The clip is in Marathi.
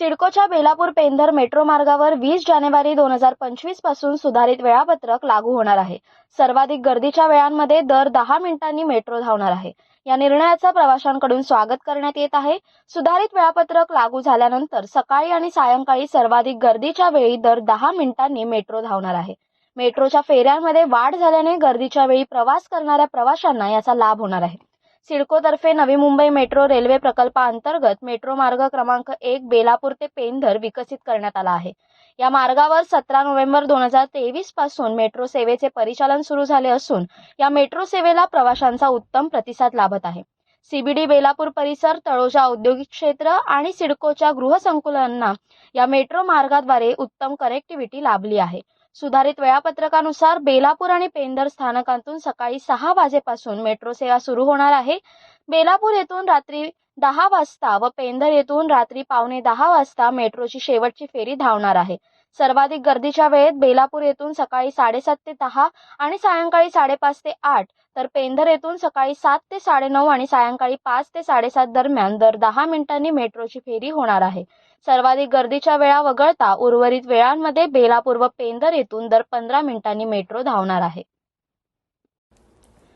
सिडकोच्या बेलापूर पेंधर मेट्रो मार्गावर वीस जानेवारी दोन हजार पंचवीसपासून सुधारित वेळापत्रक लागू होणार आहे. सर्वाधिक गर्दीच्या वेळांमध्ये दर दहा मिनिटांनी मेट्रो धावणार आहे. या निर्णयाचं प्रवाशांकडून स्वागत करण्यात येत आहे. सुधारित वेळापत्रक लागू झाल्यानंतर सकाळी आणि सायंकाळी सर्वाधिक गर्दीच्या वेळी दर दहा मिनिटांनी मेट्रो धावणार आहे. मेट्रोच्या फेऱ्यांमध्ये वाढ झाल्याने गर्दीच्या वेळी प्रवास करणाऱ्या प्रवाशांना याचा लाभ होणार आहे. सिडकोतर्फे नवी मुंबई मेट्रो रेल्वे प्रकल्पाअंतर्गत मेट्रो मार्ग क्रमांक एक बेलापूर ते पेंधर विकसित करण्यात आला आहे. या मार्गावर सतरा नोव्हेंबर दोन हजार तेवीसपासून मेट्रो सेवेचे परिचालन सुरू झाले असून या मेट्रो सेवेला प्रवाशांचा उत्तम प्रतिसाद लाभत आहे. सीबीडी बेलापूर परिसर तळोजा औद्योगिक क्षेत्र आणि सिडकोच्या गृहसंकुलांना या मेट्रो मार्गाद्वारे उत्तम कनेक्टिव्हिटी लाभली आहे. सुधारित वेळापत्रकानुसार बेलापूर आणि पेंदर स्थानकांतून सकाळी सहा वाजेपासून मेट्रो सेवा सुरू होणार आहे. बेलापूर येथून रात्री दहा वाजता व पेंदर येथून रात्री पावणे दहा वाजता मेट्रोची शेवटची फेरी धावणार आहे. सर्वाधिक गर्दीच्या वेळेत बेलापूर येथून सकाळी साडेसात ते दहा आणि सायंकाळी साडेपाच ते आठ तर पेंधर येथून सकाळी सात ते साडेनऊ आणि सायंकाळी पाच ते साडेसात दरम्यान दर दहा मिनिटांनी मेट्रोची फेरी होणार आहे. सर्वाधिक गर्दीच्या वेळा वगळता उर्वरित वेळांमध्ये बेलापूर व पेंधर येथून दर पंधरा मिनिटांनी मेट्रो धावणार आहे.